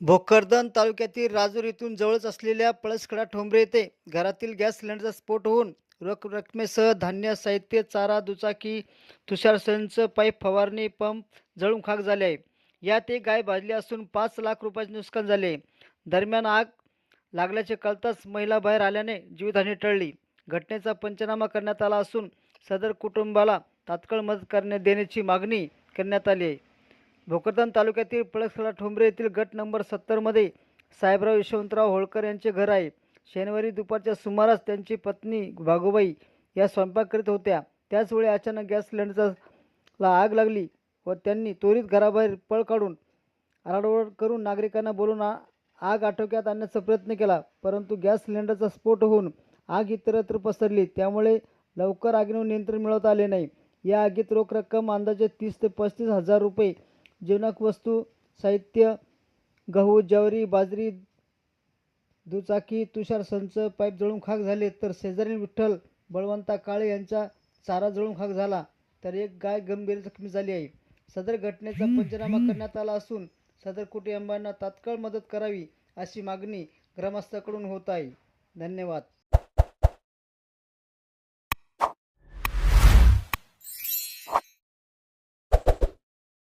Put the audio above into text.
भोकरदन तालुक्यातील राजूर येथून जवळच असलेल्या पळसखडा ठोंबरे येथे घरातील गॅस सिलेंडरचा स्फोट होऊन रक रकमेसह धान्य साहित्य चारा दुचाकी तुषार संच पाईप फवारणी पंप जळून खाक झाले आहे. यात एक गाय भाजली असून पाच लाख रुपयाचे नुकसान झाले दरम्यान आग लागल्याचे कळताच महिला बाहेर आल्याने जीवितहानी टळली. घटनेचा पंचनामा करण्यात आला असून सदर कुटुंबाला तात्काळ मदत करण्यात देण्याची मागणी करण्यात आली आहे. भोकरदन तालुक्यातील पळसला ठोंबरे येथील गट नंबर सत्तरमध्ये साहेबराव यशवंतराव होळकर यांचे घर आहे. शनिवारी दुपारच्या सुमारास त्यांची पत्नी भागोबाई या स्वयंपाक करीत होत्या. त्याचवेळी अचानक गॅस सिलेंडरचा ला आग लागली व त्यांनी त्वरित घराबाहेर पळ काढून आरडाओरड करून नागरिकांना बोलून आग आटोक्यात आणण्याचा प्रयत्न केला. परंतु गॅस सिलेंडरचा स्फोट होऊन आग इतरत्र पसरली. त्यामुळे लवकर आगीवर नियंत्रण मिळवता आले नाही. या आगीत रोख रक्कम अंदाजे तीस ते पस्तीस हजार रुपये जीवनाक वस्तू साहित्य गहू ज्वारी बाजरी दुचाकी तुषार संच पाईप जळून खाक झाले तर शेजारील विठ्ठल बळवंता काळे यांचा चारा जळून खाक झाला तर एक गाय गंभीर जखमी झाली आहे. सदर घटनेचा पंचनामा करण्यात आला असून सदर कुटुंबांना तात्काळ मदत करावी अशी मागणी ग्रामस्थाकडून होत आहे. धन्यवाद.